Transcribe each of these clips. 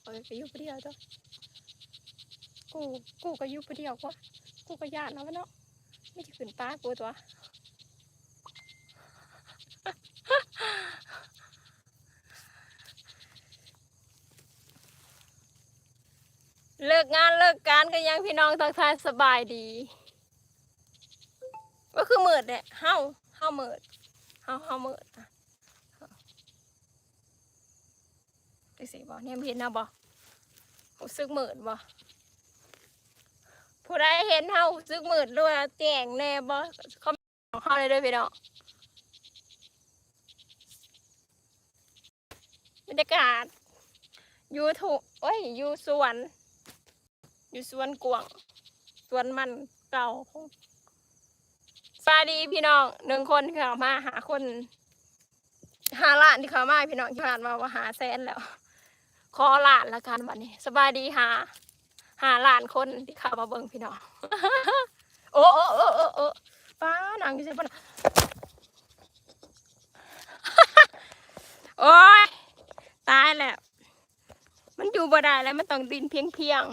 เอาไปอยู่ผู้เดียวจ้ะกู กูก็อยู่ผู้เดียวกว่ากูก็ยานเอาไว้เนาะไม่จะขึ้นป้ากูตัวเลิกงานเลิกการก็ยังพี่น้องทักทายสบายดี ก็คือมืดเนี่ยเฮาเฮาเมืดเฮาเฮาเมืดอะจังสิบ่เนี่ยเห็นนะบ่รู้สึกมืดบ่ผู้ใดเห็นเฮารู้สึกมืดด้วยแจ้งแน่บ่คอเมนต์ของเฮาเลยด้อพี่น้องบรรยากาศอยู่ถูโอ้ยอยู่สวน อยู่สวนกวางสวนมันเก่าของ สวัสดีพี่น้องหนึ่งคนที่เขามาหาคนหาล้านที่เขามาพี่น้องที่ผ่านมาว่าหาแสนแล้ว ขอล้านละกันวันนี้ สบายดีหาหาล้านคนที่เขามาเบิ่งพี่น้องโอ้โอ้โอ้โอ้โอ้ป้านางอยู่ใช่ปะน่ะโอ้ยตายแล้วมันอยู่บ่ได้แล้วมันต้องดินเพียงเพียง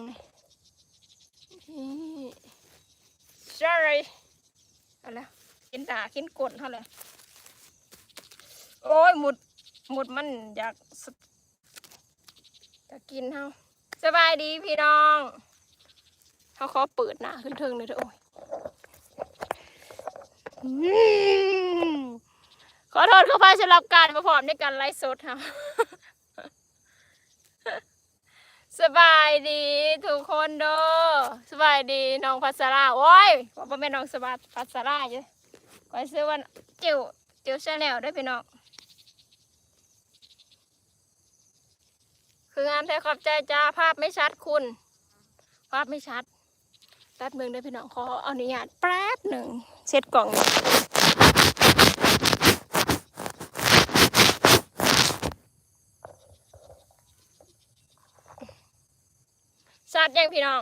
นี่ sorry เอาละกินตากินกดเท่าไหร่โอ้ยหมุดหมุดมันอยากสอยากกินเฮาสบายดีพี่น้องเขาขอเปิดหน้าขึ้นเทิงเลยเถอะโอ้ยขอโทษเข้าไปสำหรับการมาพร้อมในการไลฟ์สดค่ะ สบายดีทุกคนเด้อสบายดีน้องพัสราโอ้ยว่าบ่แม่นน้องสบายพัสราอยู่ก็ซื้อว่าจิ๋วจิ๋วชาแนลได้พี่น้องคืองามแท้ขอบใจจ้าภาพไม่ชัดคุณ ภาพไม่ชัดแป๊บหนึ่งได้พี่น้องขออาอนุญาตแป๊บหนึ่งเช็ดกล่อง ชัดยังพี่น้อง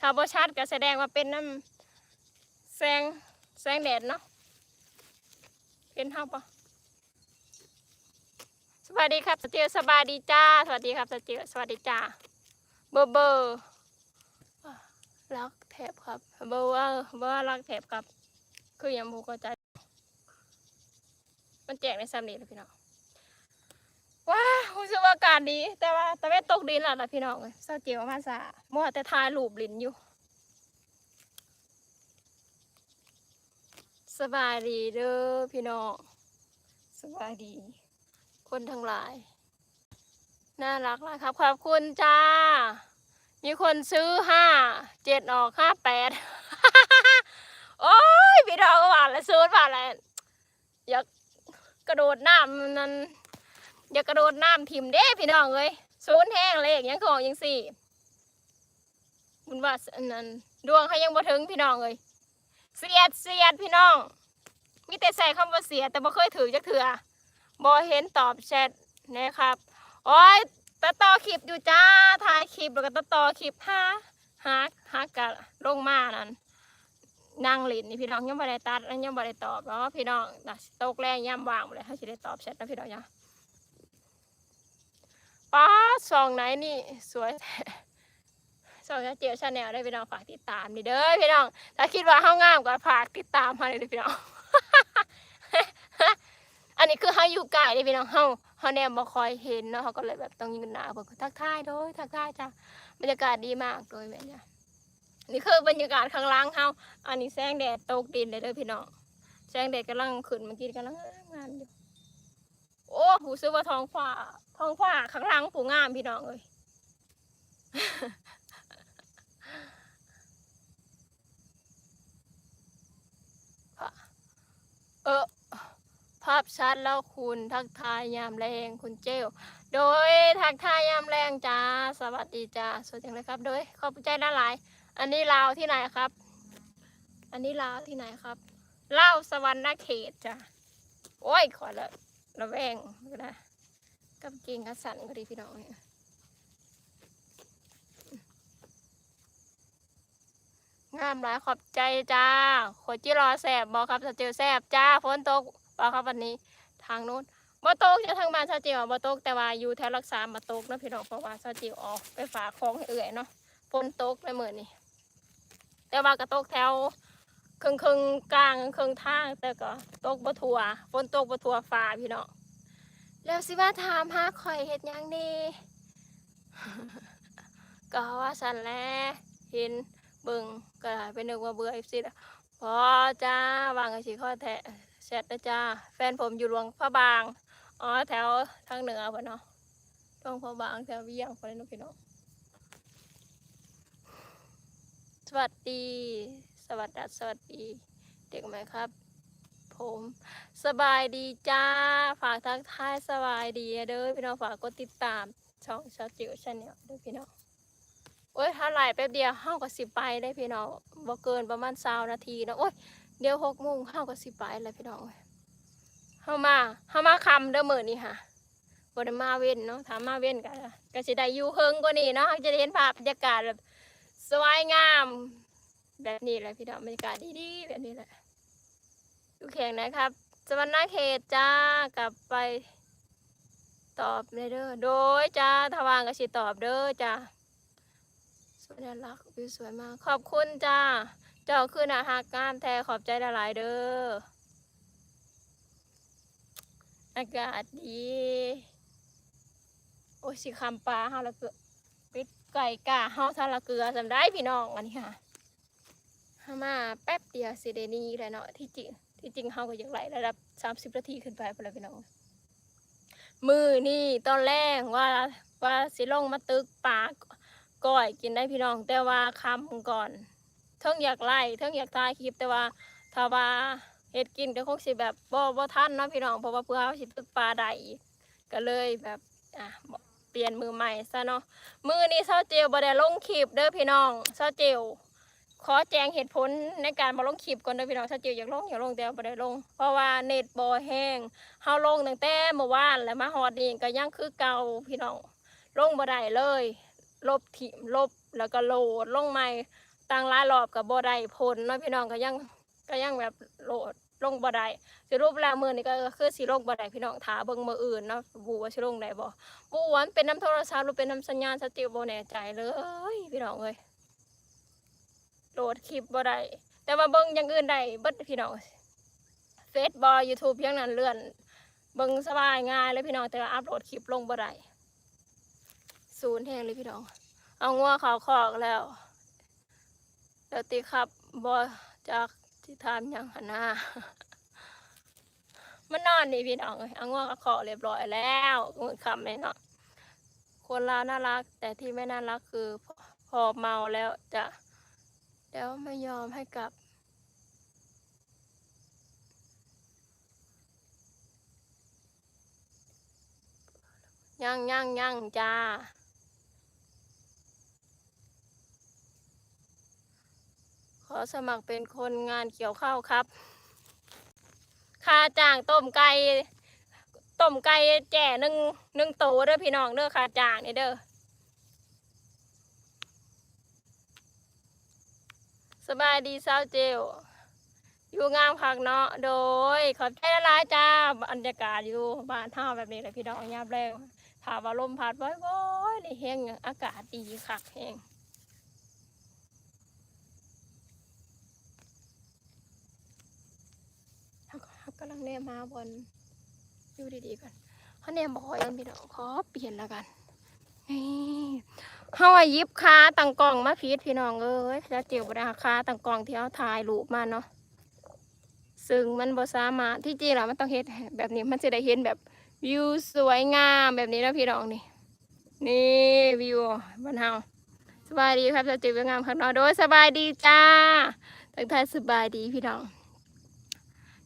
ถ้าบ่ชัดก็แสดงว่าเป็นน้ำแสงแสงแดดเนาะเป็นเท่าปะสวัสดีครับสติวสบายดีจ้า สวัสดีครับสติวสวัสดีจ้า เบอร์เบอร์รักแถบครับ เบอร์ว่าเบอร์รักแถบครับ คือยังบูก็ใจมันแจกในสามนี้เลยพี่น้อง รู้สึกว่าอากาศดี แต่ว่าแต่ไม่ตกดินแล้วล่ะพี่น้องเศร้าเจียวมาซามัวแต่ทายรูปลินอยู่ สบายดีเด้อพี่น้องสบายดี คนทั้งหลาย น่ารักเลยครับ ขอบคุณจ้า มีคนซื้อห้าเจ็ดออกห้าแปดโอ้ยพี่น้องก็ว่าแล้วซื้อว่าอะไรอยากกระโดดน้ำนั้น อย่ากระโดดน้ำทิมเด้พี่น้องเอ้ยศูนย์แห้งเลยอย่างของยังสี่บุญว่าอันนั้นดวงเขายังบ่ถึงพี่น้องเอ้ยเสียดเสียดพี่น้องมีแต่ใส่คำว่าเสียแต่บ่เคยถือจักเถื่อบ่เห็นตอบแชทนะครับโอ้ยตัดต่อคลิปอยู่จ้าถ่ายคลิปแล้วก็ตัดต่อคลิปหาหาหากะลงมานั่นนางหลินนี่พี่น้องยังบ่ได้ตัดและยังบ่ได้ตอบเนาะพี่น้องตกแรงย่ำว่างเลยเขาสิได้ตอบแชทนะพี่น้องจ้า ป้าซองไหนนี่สวยแท้ซองเจียวชาแนลได้พี่น้องฝากติดตามนี่เด้อพี่น้อง ถ้าคิดว่าเฮางามก็ฝากติดตามมาเลยพี่น้อง อันนี้คือเฮาอยู่ไกลเลยพี่น้องเฮาเฮาแนมบ่คอยเห็นเนาะเขาก็เลยแบบต้องยืนหน้าเพิ่นก็ทักทายโดยทักทายจ้ะบรรยากาศดีมากโดยแบบเนี้ยนี่คือบรรยากาศข้างล่างเฮาอันนี้แสงแดดตกดินเลยเด้อพี่น้องแสงแดดกำลังขึ้นเมื่อกี้กำลังงามอยู่ โอ้หูซื้อว่าทองฟ้าทองฟ้าข้างหลังผูงามพี่น้องเอ้ยเออภาพชัดแล้วคุณทักทายยามแรงคุณเจลโดยทักทายยามแรงจ้าสวัสดีจ้าสวัสดีเลยครับ โดยขอบใจด้านหลาย อันนี้ลาวที่ไหนครับ อันนี้ลาวที่ไหนครับเล่าสวรรณเขตจ้าโอ้ยขอละ ระแวงก็ได้กับเกงกระสันก็ดีพี่น้องเนี่ยงามหลายขอบใจจ้าขวดจิรอแสบบอกครับสเจลแสบจ้าฝนตกบอกครับวันนี้ทางนู้นบ่ตกจะทางบ้านสเจลบ่ตกแต่ว่าอยู่แถวรักษาบ่ตกนะพี่น้องเพราะว่าสเจลออกไปฝากของเอื่อยเนาะฝนตกเลยมื้อนี้แต่ว่าก็ตกแถว ครึ่งครึ่งกลางครึ่งๆทาง แต่ก็ตกบ่ทั่วฝนตกบ่ทั่วฟ้าพี่เน้องแล้วสิว่าถามหาข่อยเฮ็ดยังดีก็ว่าสันแล้เห็นเบิ่งก็ได้ไปนึกว่าเบื่ออีสิละพอจ้าวางไอชีข้อแทะแชทนะจ้าแฟนผมอยู่หลวงพระบาง อ๋อแถวทางเหนือพ่นเนาะหลวงพระบางแถวเวียงพ่นเลยเนาะพี่น้องสวัสดี วัสดีสวัสดี เด็กไหมครับ ผมสบายดีจ้า ฝากทักทายสบายดีเด้อพี่น้องฝากกดติดตามช่องชาจิ๋วชาแนลด้วยพี่น้องโอ้ยถ้าไหลแป๊บเดียวเฮาก็สิบไปได้พี่น้องบ่เกินประมาณ20นาทีนะโอ้ยเดี๋ยว6โมงเฮาก็สิบไปแล้วพี่น้องเอ้ามาเฮามาคำเด้อมือนี้ค่ะบ่ได้มาเว้นเนาะถามมาเว้นก็ก็สิได้อยู่เฮิงกว่านี้เนาะจะได้เห็นภาพบรรยากาศแบบสวยงาม แบบนี้แหละพี่น้องบรรยากาศดีๆแบบนี้แหละอยู่แข่งนะครับสวรรณเขตจ้ากลับไป ตอบเลยเด้อโดยจ้าทวางก็สิตอบเด้อจ้าสวยน่ารักวิวสวยมากขอบคุณจ้า เจ้าคือนาฮักงามแท้ขอบใจหลายเด้ออากาศดี โอ้สิคำปลาเฮาละเกลือปิดไก่กาเฮาทาละเกลือสำได้พี่น้องอันนี้ค่ะ มาแป๊บเดียวสิเดนี้แหละเนาะที่จริงที่จริงเฮาก็อยากไหลระดับ30นาทีขึ้นไปพุ่นแหละพี่น้องมือนี่ตอนแรกว่าว่าสิลงมาตึกปลาก้อยกินได้พี่น้อง แต่ว่าคำก่อนเทิงอยากไล่เทิงอยากถ่ายคลิปแต่ว่าถ้าว่าเฮ็ดกินก็คงสิแบบบ่บ่ทันเนาะพี่น้องเพราะว่าเพื่อเอาสิตึกปลาได้ก็เลยแบบอะเปลี่ยนมือใหม่ซะเนาะมือนี้เซาเจลบ่ได้ลงคลิปเด้อพี่น้องเซาเจล ขอแจ้งเหตุผลในการมาลงคลิปก่อนเด้อพี่น้องเซาเจลอยากลงอยากลงแต่ว่าบ่ได้ลง เพราะว่าเน็ตบ่แห้งเฮาลงตั้งแต่เมื่อวานแล้วมาฮอดนี่ก็ยังคือเก่าพี่น้องลงบ่ได้เลย ลบถิ่มลบแล้วก็โหลดลงใหม่ตั้งหลายรอบก็บ่ได้ผลเนาะพี่น้องก็ยังก็ยังแบบโหลดลงบ่ได้สรุปแล้วมือนี้ก็คือสิลงบ่ได้พี่น้องถาเบิ่งมืออื่นเนาะบ่ว่าสิลงได้บ่บ่ว่ามันเป็นน้ำโทรศัพท์หรือเป็นน้ำสัญญาณสติบ่แน่ใจเลยพี่น้องเอ้ย โหลดคลิปบ่ได้แต่ว่าเบิ่งอย่างอื่นได้เบิดพี่น้องเฟซบอยูทูบยังนั้นเลื่อนเบิ่งสบายง่ายเลยพี่น้องแต่ว่าอัพโหลดคลิปลงบ่ได้ศูนย์แห้งเลยพี่น้อง เอางัวเขาคอกแล้วเดี๋ยวตีขับบอจากที่ทามยังหันหน้ามันนอนนี่พี่น้องเอางัวเขาคอกเรียบร้อยแล้วมือคำเลยเนาะคนลาวน่ารัก แต่ที่ไม่น่ารักคือพอพอเมาแล้วจะ เดี๋ยวไม่ยอมให้กลับ ยังยังยังจ้าขอสมัครเป็นคนงานเกี่ยวข้าวครับ ค่าจ้างต้มไก่ต้มไก่แจ่หนึ่งหนึ่งโตเด้อพี่น้องเด้อค่าจ้างนี่เด้อ สบายดีสาวเจลอยู่งามคักเนาะโดย ขอบใจละลายจ้าบรรยากาศอยู่บ้านท่าแบบนี้แหละพี่น้องยามแรงถาว่าลมพัดบ่อยๆนี่แห้งอากาศดีคักแห้งเขาเขากำลังแนมมาบนอยู่ดีๆกันเขาแนมบอกกันพี่น้องขอเปลี่ยนแล้วกันนี่ เขาว่ายิบคาตังกล่องมาพีดพี่น้องเอ้ยแล้วเจียวบไดาคาตังกล่องที่เขาถ่ายรูปมาเนาะซึ่งมันบ่สามารถที่จริงแล้วมันต้องเฮ็ดแบบนี้มันจะได้เห็นแบบวิวสวยงามแบบนี้นะพี่น้องนี่ นี่วิวบ้านเฮาสบายดีครับจะจิบวิวงามข้างนอกโดยสบายดีจ้าทักทายสบายดีพี่น้อง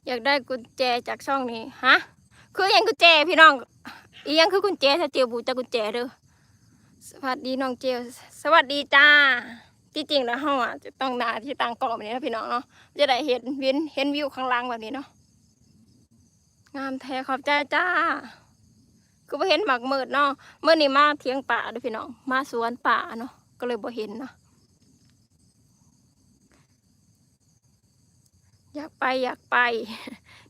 อยากได้กุญแจจากช่องนี้ฮะคืออยังกุญแจพี่น้องอียังคือกุญแจถ้าเจียวบูจากกุญแจเด้อ สวัสดีน้องเจียวสวัสดีจ้าที่จริงแล้วเฮาอะจะต้องนาที่ต่างกล่องแบบนี้นะพี่น้องเนาะจะได้เห็นวินเห็นวิวข้างล่างแบบนี้เนาะงามแท้ขอบใจจ้าคือบ่เห็นหมักมืดเนาะเมื่อนี้มาเทียงป่าด้วยพี่น้องมาสวนป่าเนาะก็เลยบ่เห็นเนาะอยากไปอยากไป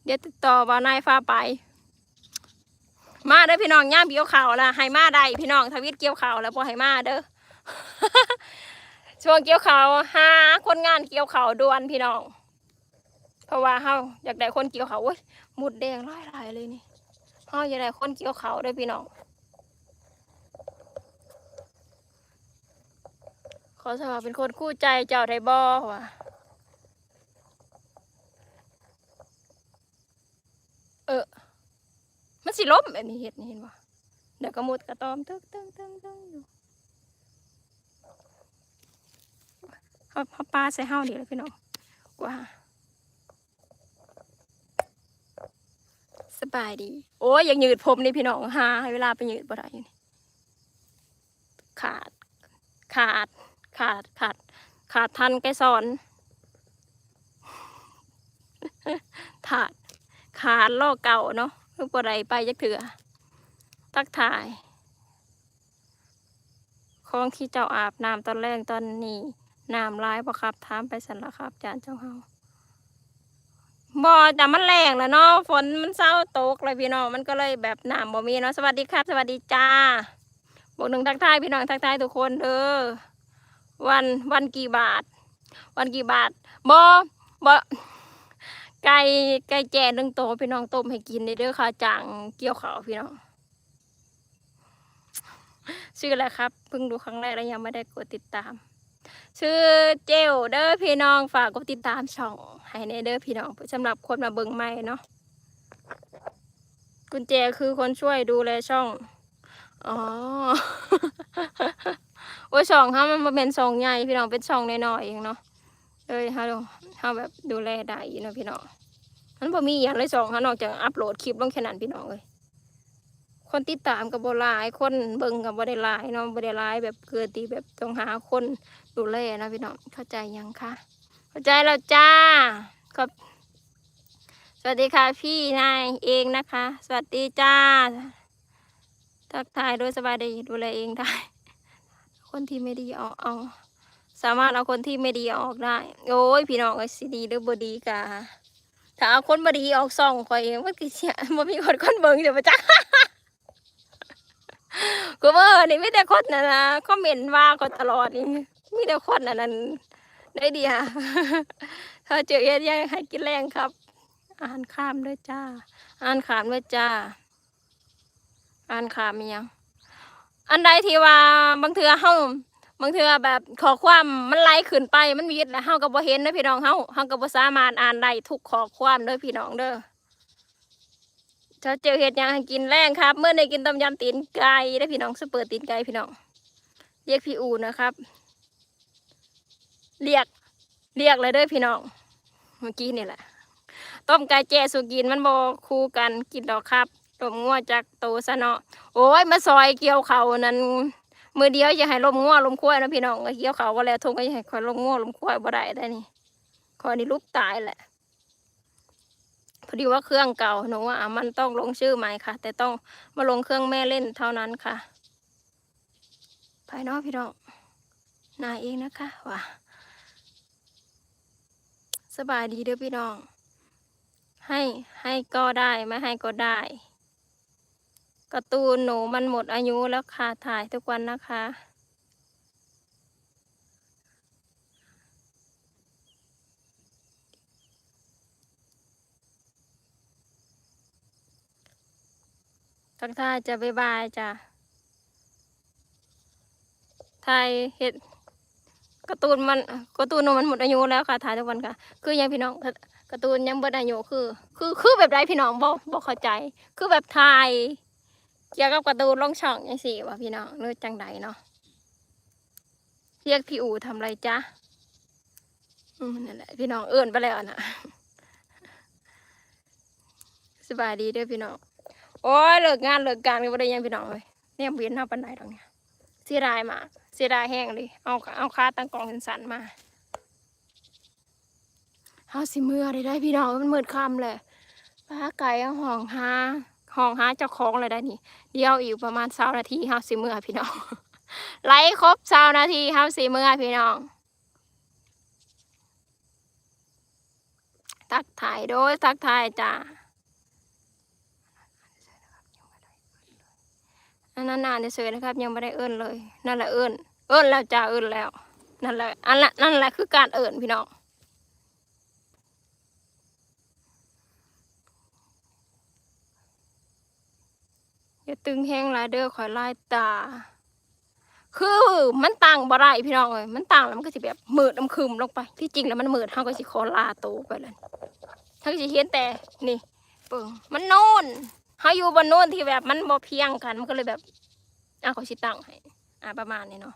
เดี๋ยวติดต่อบ่าวนายฟ้าไป มาเด้อพี่น้องย่ามเกี่ยวข่าวละให้มาได้พี่น้องทวิตเกี่ยวข่าวแล้วพอให้มาเด้อช่วงเกี่ยวข่าวหาคนงานเกี่ยวข่าวด่วนพี่น้อง เพราะว่าเฮาอยากได้คนเกี่ยวข่าวโอ้ยหมุดแดงหลายเลยนี่เฮาอยากได้คนเกี่ยวข่าวด้พี่น้องขอสมัครเป็นคนคู่ใจเจ้าไทบอว่ะเออ มันสิล้มแบบนี้เห็ดนี่เห็นบ่เดี๋ยวก็มุดกระตอมตึ้งตึ้งตึ้งตึ้งอยู่เขาเขาปลาใส่เฮาดีเลยพี่น้องกว่าสบายดี โอ้ยยังยืดผมนี่พี่น้องหาให้เวลาไปยืดบ่ได้อยู่นี่ขาด ขาด ขาด ขาด ขาดทันไกสอนขาด ขาดโลกเก่าเนาะ เพิ่งปไรไปยักเถื่อตักถ่ายของที่เจ้าอาบน้ำตอนแรกตอนนี้น้ำร้ายปะครับถามไปสันละครับจานเจ้าเฮาบ่แต่มันแรงแล้วเนาะฝนมันเศร้าตกเลยพี่น้องมันก็เลยแบบน้ำบ่มีเนาะสวัสดีครับ สวัสดีจ้าบอกหนึ่งทักทายพี่น้องทักทายทุกคนเด้อวันวันกี่บาท วันกี่บาทบอบอ ไก่ไก่แจ่นึงโตพี่น้องต้มให้กินเด้อค่ะจางเกี่ยวขาวพี่น้องชื่ออะไรครับเพิ่งดูครั้งแรกแล้วยังไม่ได้กดติดตาม ชื่อเจลเด้อพี่น้องฝากกดติดตามช่องให้ในเด้อพี่น้องสำหรับคนมาเบิ่งใหม่เนาะกุญแจคือคนช่วยดูแลช่องอ๋อโอ้ยช่องฮามันบ่แม่นช่องใหญ่พี่น้องเป็นช่องน้อยๆเองเนาะ เลยเฮาเฮาแบบดูแลได้เนาะพี่น้องมันบ่มีอย่างเลยช่องเฮานอกจากอัปโหลดคลิปลงแค่นั้นพี่น้องเลยคนติดตามก็บ่หลายคนเบิ่งก็บ่ได้หลายเนาะบ่ได้หลายแบบเกิดที่แบบต้องหาคนดูแลนะพี่น้องเข้าใจยังคะเข้าใจแล้วจ้าขอบสวัสดีค่ะพี่นายเองนะคะ สวัสดีจ้าทักทายโดยสบายดีดูแลเองได้คนที่ไม่ดีออกเอา สามารถเอาคนที่ไม่ดีออกได้ โอ้ยพี่น้องไอ้สิดีหรือบดีกะถ้าเอาคนบดีออกซ่องคอยเองมันก็เสียบ่มีคนคนเบิ่งเดี๋ยวมาจ้ากูเบอร์นี่ไม่แต่คนนะนะคอมเมนต์ว่าคนตลอดนี่มีแต่คนอันนั้นได้ดีค่ะถ้าเจอเอ็ดยังให้กินแรงครับ อ่านข้ามด้วยจ้า อ่านขามด้วยจ้า อ่านขามียังอันใดที่ว่าบางเทื่อเฮา บางเทื่อแบบขอความมันไล่ขึ้นไปมันมีแล้วเฮาก็บ่เห็นเด้อพี่น้องเฮาเฮาก็บ่สามารถอ่านได้ทุกขอความเด้อพี่น้องเด้อถ้าเจอเห็ดหยังให้กินแรงครับ เมื่อได้กินต้มยำตีนไก่ได้อพี่น้องสเปิดตีนไก่พี่น้องเรียกพี่อูนะครับ เรียกเรียกเลยเด้อพี่น้องเมื่อกี้นี่แหละต้มไก่แจ่สุกินมันบ่คู่กันกินดอกครับต้มงัวจากโตซะเนาะโอ้ยมาซอยเกี่ยวเขานั้น มือเดียวอย่าให้ลมง่วลมควายนะพี่น้องเกี่ยวเขาก็แล้วทงก็อย่าให้คอยลมง่วลมควายบ่ได้ได้นี่คอยนี่ลุกตายแหละพอดีว่าเครื่องเก่าหนูว่ามันต้องลงชื่อใหม่ค่ะ แต่ต้องมาลงเครื่องแม่เล่นเท่านั้นค่ะภายนอกพี่น้องนายเองนะคะว่ะสบายดีเด้อพี่น้อง ให้ให้ก็ได้ไม่ให้ก็ได้ การ์ตูนหนูมันหมดอายุแล้วค่ะ ถ่ายทุกวันนะคะ ทักทายจะบายบายจ้ะถ่ายเห็ดการ์ตูนมันการ์ตูนหนูมันหมดอายุแล้วค่ะถ่ายทุกวันค่ะ คือยังพี่น้องการ์ตูนยังเบิดอายุคือ คือคือแบบไรพี่น้องบ่บ่เข้าใจ คือแบบถ่าย เกี่ยวกับกร์ตูนลงช่องยังสี่วะพี่น้องหรือจังใดเนาะเรียกพี่อู๋ทำไรจ๊ะอืมนั่นแหละพี่น้องเอื่นไปแล้วนะสบายดีเด้อพี่น้องโอ้ยเลิกงานเลิกการกันบ่ได้ยังพี่น้องเลยเนี่ยเวียนเท่าปันไดตรงเนี้ยเสียดายมาเสียดายแห้งเลยเอาเอาค่าตั้งกองสันๆมาเฮาสิเมื่อได้ได้พี่น้องมันมืดค่ำเลยปลาไก่เอาห้องหา ห้องหาเจ้าของเลยได้นี่ เดียวอีกประมาณเศร้านาทีเฮาสิเมื่อพี่น้องไล่ครบเศร้านาทีเฮาสิเมื่อพี่น้อง ตักถ่ายโดยทักทายจ้าอันนั้นนานเฉยนะครับ ยังไม่ได้เอิ้นเลย นั่นแหละเอิ้นเอิ้นแล้วจ้าเอิ้นแล้ว นั่นแหละอันละนั่นแหละคือการเอิ้นพี่น้อง อย่าตึงแห้งหลายเด้อคอยไล่ตา คือมันต่างบ่ได้พี่น้องเลยมันต่างแล้วมันก็สิแบบมืดน้ำคืมลงไป ที่จริงแล้วมันมืดเฮาก็สิขอลาโตไปเลยเฮาก็สิเห็นแต่นี่เปิงมันโน่นเฮาอยู่บนโน่นที่แบบมันบ่เพียงกันมันก็เลยแบบอะขอสิตั้งให้อะประมาณนี้เนาะ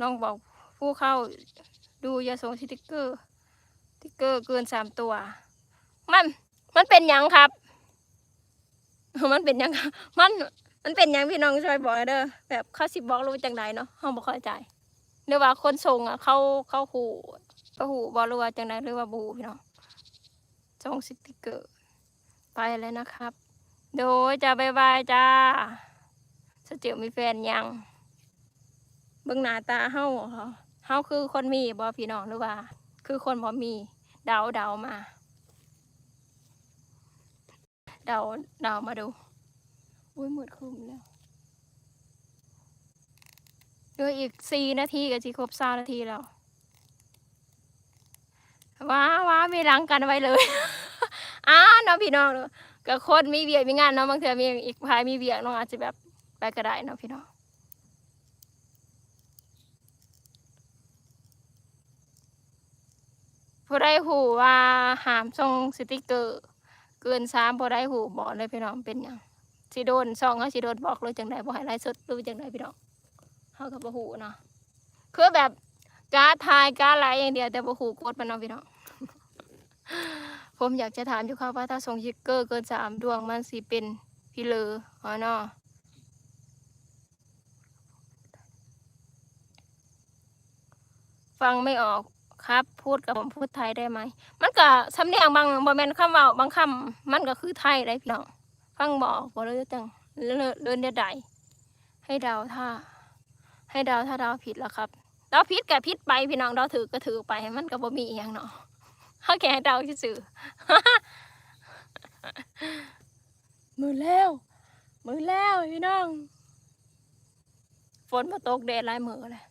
น้องบอกผู้เข้าดูยาส่งสติกเกอร์สติกเกอร์เกินสามตัว มัน มันเป็นยังครับ มันเป็นยังมันมันเป็นยังพี่น้องช่วยบอกหน่อยเด้อแบบเขาสิบอกรู้จังไดเนาะเฮาบ่เข้าใจหรือว่าคนส่งอะเขาเขาหูเขาหูบ่รู้ว่าจังไดหรือว่าบูพี่น้องส่งสติกเกอร์ไปแล้วนะครับ โดยจะบายบายจ้าสเจียวมีแฟนยังเบิ่งหน้าตาเฮาเหรอเฮาคือคนมีบ่พี่น้องหรือว่า คือคนบ่มีเดาเดามา เดาเดามาดู อุ้ยหมดคืมแล้วเหลืออีกสี่นาทีก็จะครบสานาทีแล้ว ว้าว้ามีหลังกันไว้เลยอ้าน้องพี่น้องเนอะกับคนมีเบียกมีงานเนาะบางเธอมีอีกพายมีเบียกน้องอาจจะแบบไปก็ได้เนาะพี่น้องผู้ได้หูว่าหามส่งสติกเกอร์ เกินสามผู้ได้หูบอกเลยพี่น้องเป็นยังสิโดนซองเขาสิโดนบอกเลยจังไดบ่ให้ไลฟ์สดรู้จังไดพี่น้องเฮากับบ่ฮู้เนาะคือแบบการทายการไลอย่างเดียวแต่บ่ฮู้กดมันเนาะพี่น้องผมอยากจะถามอยู่ครับว่าถ้าส่งสติกเกอร์เกินสามดวงมันสิเป็นพี่เลออ๋อเนาะฟังไม่ออก ครับ พูดกับผมพูดไทยได้ไหม มันก็สำเนียงบางบ่แมนคำว้าบางคำมันก็คือไทยได้พี่น้องฟังบอกบ่เลยจังเลื่อนเลื่อนใดให้เดาถ้า ให้เดาถ้าเดาผิดแล้วครับเดาผิดกับผิดไปพี่น้องเดาถือก็ถือไปมันก็บ่มีอหย่างเนาะเขาแค่ให้เดาซื่อมือแล้วมือแล้วพี่น้อง ฝนมาตกแดดหลายมือเลย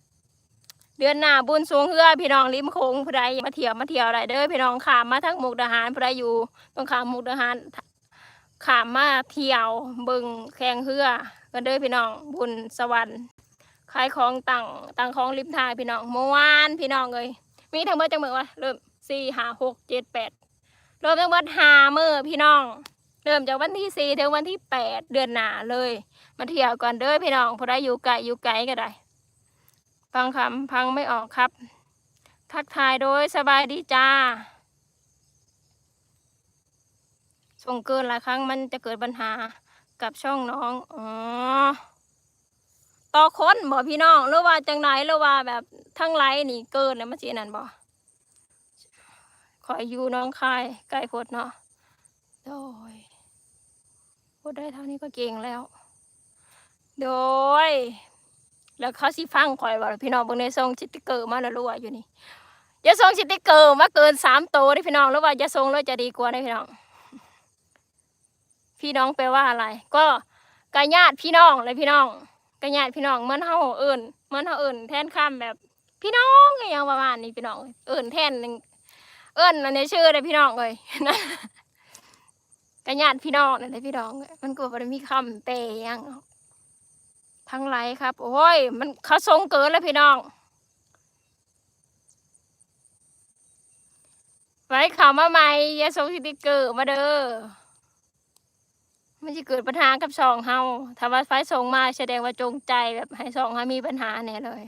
เดือนหน้าบุญสวงเฮือพี่น้องริมโขงผู้ใดมาเที่ยวมาเที่ยวอะไรเด้อพี่น้องขามมาทั้งมุกดาหารผู้ใดอยู่ตรงขามมุกดาหารขามมาเที่ยวบิงแข่งเรือกันเด้อพี่น้องบุญสวรรค์ขายของตังตังของริมทางพี่น้องเมื่อวานพี่น้องเลยมีทั้งหมดจังมือวะเริ่มสี่ห้าหกเจ็ดแปดรวมทั้งหมดห้ามือพี่น้อง เริ่มจากวันที่สี่ถึงวันที่แปดเดือนหน้าเลย มาเที่ยวก่อนเด้อพี่น้องพอได้อยู่ไกลอยู่ไกลก็ได้ ฟังคำพังไม่ออกครับ ทักทายโดยสบายดีจ้า ส่งเกินหลายครั้งมันจะเกิดปัญหากับช่องน้อง อ๋อ ต่อคนบ่พี่น้องหรือว่าจังไหนหรือว่าแบบทั้งไรนี่เกินแล้วมันสินั่นบ่ขอยอยู่น้องคายไกลโพดเนาะโดยพูดได้เท่านี้ก็เก่งแล้ว โดย แล้วเขาสิฟังข่อยว่าพี่น้องเบางในส่งสติกเกอร์มาแล้วรู้ว่าอยู่นี่อย่าส่งสติกเกอร์มาเกินสามโตวได้พี่น้องหรือว่าอย่าส่งเลยจะดีกว่าได้พี่น้อง พี่น้องแปลว่าอะไร ก็กญาติพี่น้องเลยพี่น้องกญาติพี่น้องเหมือนเฮาเอิญเหมือนเฮาเอิญแทนคำแบบ พี่น้องอย่างประมาณนี้พี่น้อง เอิญแทนหนึ่งเอิญอันนี้ชื่อเลยพี่น้องเลยนะกญาติพี่น้องนั่นเลยพี่น้องมันก็บ่ได้มีคำแปลยัง ทั้งไรครับ โอ้ย มันเขาทรงเกินเลยพี่น้อง ไว้ข่าวมาใหม่อย่าส่งสติกเกอร์มาเด้อมันจะเกิดปัญหากับสองเฮาถ้าว่าไฟส่งมาแสดงว่าจงใจแบบให้สองเฮามีปัญหาแน่เลย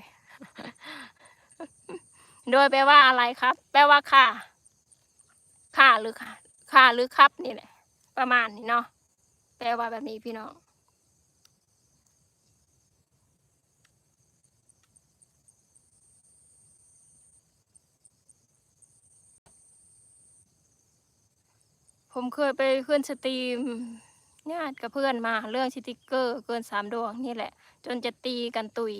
โดยแปลว่าอะไรครับ แปลว่าค่ะค่ะหรือค่ะค่ะหรือครับนี่แหละ ประมาณนี้เนาะ แปลว่าแบบนี้พี่น้อง ผมเคยไปขึ้นสตรีมญาติกับเพื่อนมาเรื่องสติกเกอร์เกินสามดวงนี่แหละ จนจะตีกันตุย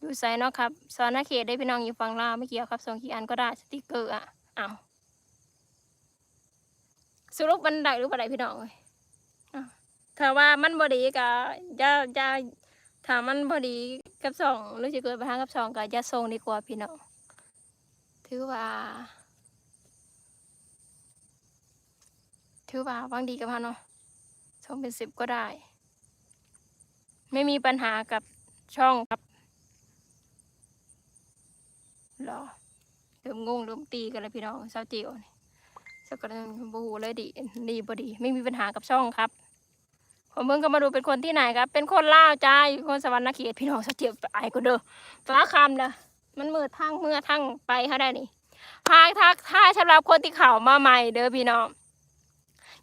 อยู่ไซเนาะครับสอนเขตได้พี่น้องอยู่ฝั่งลาวไม่เกี่ยวครับส่งกี่อันก็ได้สติกเกอร์อะอ้าสรุปมันได้หรือบ่ได้พี่น้องเอ้ยอ้าวถ้าว่ามันบ่ดีก็จะจะถ้ามันบ่ดีกับสองหรือจะเกิดปัญหากับสองก็จะส่งดีกว่าพี่น้องถือว่า ถือว่าบางดีกับมันเนาะส่งเป็นสิบก็ได้ ไม่มีปัญหากับช่องครับหรอเริ่มงงเริ่มตีกันแล้วพี่น้องเศร้าเจียวนี่สักกระบูเลยดีดีบดี ไม่มีปัญหากับช่องครับผมเพิ่งก็มาดูเป็นคนที่ไหนครับ เป็นคนล่าวจ้าคนสวรรค์เขตพี่น้องเศร้าเจียวไอ้ก็เด้อฟ้าคำนะมันมือทั้งเมื่อทั้งไปเขาได้นี่พายทักทายสำหรับคนที่เข่ามาใหม่เด้อพี่น้อง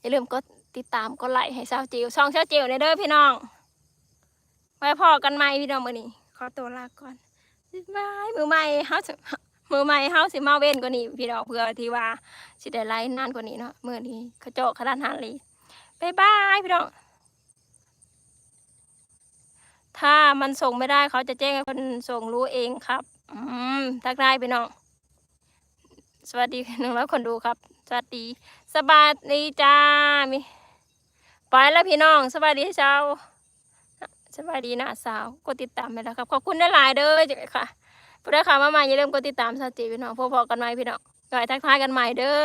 อย่าลืมกดติดตามกดไลค์ให้เศร้าจิ๋วช่องเศร้าจิ๋วในเด้อพี่น้อง ไว้พอกันใหม่พี่น้องมื้อนี้ขอตัวลาก่อนบ๊ายบายมือใหม่เฮาสมือใหม่เฮาสิมาเว้นกว่านี้พี่น้องเพื่อที่ว่าสิได้ไลฟ์นานกว่านี้เนาะมื้อนี้เขาเจาะขนาดหันเลยบ๊ายบายพี่น้องถ้ามันส่งไม่ได้เขาจะแจ้งให้คนส่งรู้เองครับ อืมทักได้พี่น้อง สวัสดีหนึ่งร้อยคนดูครับ สวัสดี สบายดีจ้ามีไปแล้วพี่น้องสบายดีเช้าสบายดีนะสาวกดติดตามไปแล้วครับ ขอบคุณได้หลายเด้อจ้ะค่ะผู้ได้ข่าวมาใหม่อย่าลืมกดติดตามสาวจีพี่น้องพบๆกันใหม่พี่น้องก่อยทักทายกันใหม่เด้อ